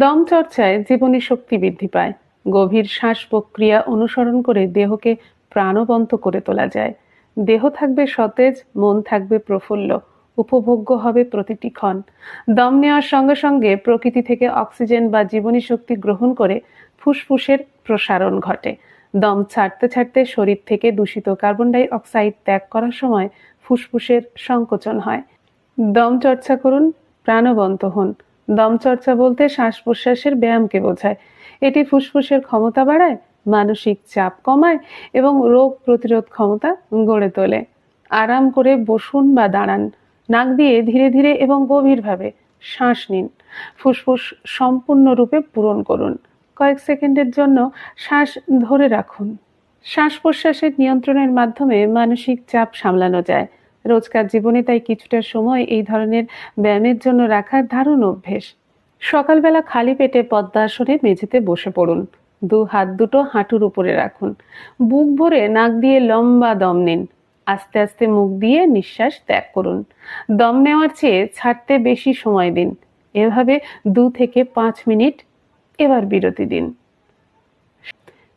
দম চর্চায় জীবনী শক্তি বৃদ্ধি পায়। গভীর শ্বাস প্রক্রিয়া অনুসরণ করে দেহকে প্রাণবন্ত করে তোলা যায়। দেহ থাকবে সতেজ, মন থাকবে প্রফুল্ল, উপভোগ্য হবে প্রতিটি ক্ষণ। দম নেওয়ার সঙ্গে সঙ্গে প্রকৃতি থেকে অক্সিজেন বা জীবনী শক্তি গ্রহণ করে ফুসফুসের প্রসারণ ঘটে। দম ছাড়তে ছাড়তে শরীর থেকে দূষিত কার্বন ডাই অক্সাইড ত্যাগ করার সময় ফুসফুসের সংকোচন হয়। দম চর্চা করুন, প্রাণবন্ত হন। দম চর্চা বলতে শ্বাস প্রশ্বাসের ব্যায়ামকে বোঝায়। এটি ফুসফুসের ক্ষমতা বাড়ায়, মানসিক চাপ কমায় এবং রোগ প্রতিরোধ ক্ষমতা গড়ে তোলে। আরাম করে বসুন বা দাঁড়ান, নাক দিয়ে ধীরে ধীরে এবং গভীরভাবে শ্বাস নিন। ফুসফুস সম্পূর্ণরূপে পূরণ করুন। কয়েক সেকেন্ডের জন্য শ্বাস ধরে রাখুন। শ্বাস প্রশ্বাসের নিয়ন্ত্রণের মাধ্যমে মানসিক চাপ সামলানো যায়। রোজকার জীবনে তাই কিছুটা সময় এই ধরনের ব্যায়ামের জন্য রাখার দারুণ অভ্যেস। সকালবেলা খালি পেটে পদ্মাসনে মেঝেতে বসে পড়ুন। দু হাত দুটো হাঁটুর উপরে রাখুন। বুক ভরে নাক দিয়ে লম্বা দম নিন। আস্তে আস্তে মুখ দিয়ে নিঃশ্বাস ত্যাগ করুন। দম নেওয়ার চেয়ে ছাড়তে বেশি সময় দিন। এভাবে দু থেকে পাঁচ মিনিট এবার বিরতি দিন।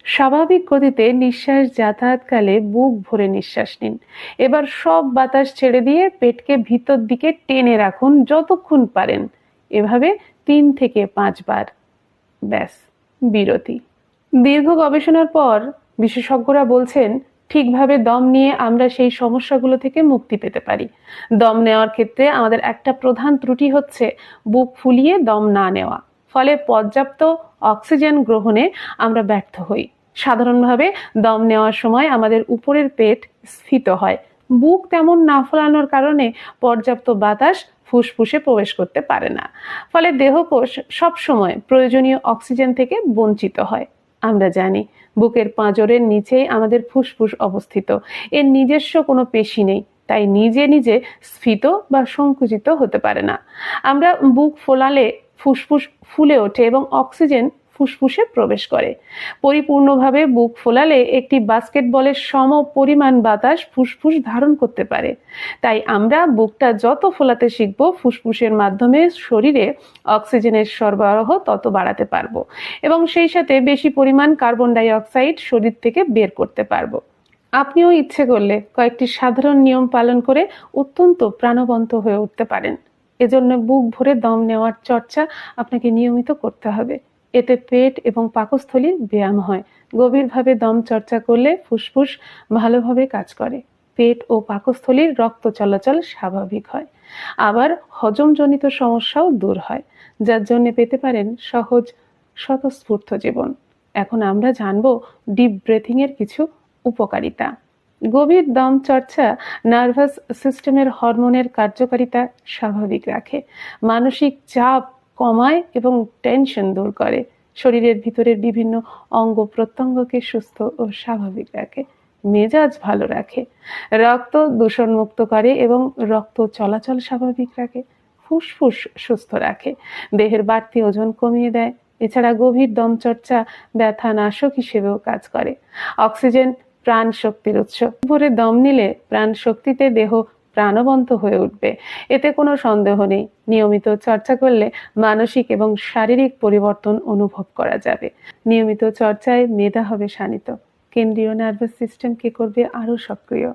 স্বাভাবিক গতিতে নিঃশ্বাস যাতায়াতকালে বুক ভরে নিঃশ্বাস নিন। এবার সব বাতাস ছেড়ে দিয়ে পেটকে ভিতর দিকে টেনে রাখুন যতক্ষণ পারেন। এভাবে তিন থেকে পাঁচবার। ব্যাস, বিরতি। দীর্ঘ গবেষণার পর বিশেষজ্ঞরা বলছেন, ঠিকভাবে দম নিয়ে আমরা সেই সমস্যাগুলো থেকে মুক্তি পেতে পারি। দম নেওয়ার ক্ষেত্রে আমাদের একটা প্রধান ত্রুটি হচ্ছে বুক ফুলিয়ে দম না নেওয়া। ফলে পর্যাপ্ত অক্সিজেন গ্রহণে আমরা ব্যর্থ হই। সাধারণভাবে দম নেওয়ার সময় আমাদের উপরের পেট স্ফীত হয়। বুক তেমন না ফোলানোর কারণে পর্যাপ্ত বাতাস ফুসফুসে প্রবেশ করতে পারে না। ফলে দেহকোষ সবসময় প্রয়োজনীয় অক্সিজেন থেকে বঞ্চিত হয়। আমরা জানি, বুকের পাঁজরের নিচেই আমাদের ফুসফুস অবস্থিত। এর নিজস্ব কোনো পেশি নেই, তাই নিজে নিজে স্ফীত বা সংকুচিত হতে পারে না। আমরা বুক ফোলালে ফুসফুস ফুলে ওঠে এবং অক্সিজেন ফুসফুসে প্রবেশ করে। পরিপূর্ণভাবে বুক ফোলালে একটি বাস্কেটবলের সম পরিমাণ বাতাস ফুসফুস ধারণ করতে পারে। তাই আমরা বুকটা যত ফোলাতে শিখব, ফুসফুসের মাধ্যমে শরীরে অক্সিজেনের সরবরাহ তত বাড়াতে পারব এবং সেই সাথে বেশি পরিমাণ কার্বন ডাই অক্সাইড শরীর থেকে বের করতে পারব। আপনিও ইচ্ছে করলে কয়েকটি সাধারণ নিয়ম পালন করে অত্যন্ত প্রাণবন্ত হয়ে উঠতে পারেন। এজন্য বুক ভরে দম নেওয়ার চর্চা আপনাকে নিয়মিত করতে হবে। এতে পেট এবং পাকস্থলীর ব্যায়াম হয়। গভীরভাবে দম চর্চা করলে ফুসফুস ভালোভাবে কাজ করে। পেট ও পাকস্থলীর রক্ত চলাচল স্বাভাবিক হয়। আবার হজমজনিত সমস্যাও দূর হয়, যার জন্য পেতে পারেন সহজ স্বতঃস্ফূর্ত জীবন। এখন আমরা জানব ডিপ ব্রেথিংয়ের কিছু উপকারিতা। গভীর দম চর্চা নার্ভাস সিস্টেমের হরমোনের কার্যকারিতা স্বাভাবিক রাখে। মানসিক চাপ কমায় এবং টেনশন দূর করে। শরীরের ভিতরের বিভিন্ন অঙ্গ প্রত্যঙ্গকে সুস্থ ও স্বাভাবিক রাখে, মেজাজ ভালো রাখে। রক্ত দূষণমুক্ত করে এবং রক্ত চলাচল স্বাভাবিক রাখে, ফুসফুস সুস্থ রাখে। দেহের বাড়তি ওজন কমিয়ে দেয়, এছাড়া গভীর দমচর্চা ব্যথা নাশক হিসেবেও কাজ করে। অক্সিজেন প্রাণ শক্তির উৎস। ভোরে দম নিলে প্রাণ শক্তিতে দেহ প্রাণবন্ত হয়ে উঠবে। এতে কোনো সন্দেহ নেই। নিয়মিত চর্চা করলে মানসিক এবং শারীরিক পরিবর্তন অনুভব করা যাবে। নিয়মিত চর্চায় মেধা হবে শানিত। কেন্দ্রীয় নার্ভাস সিস্টেমকে করবে আরও সক্রিয়।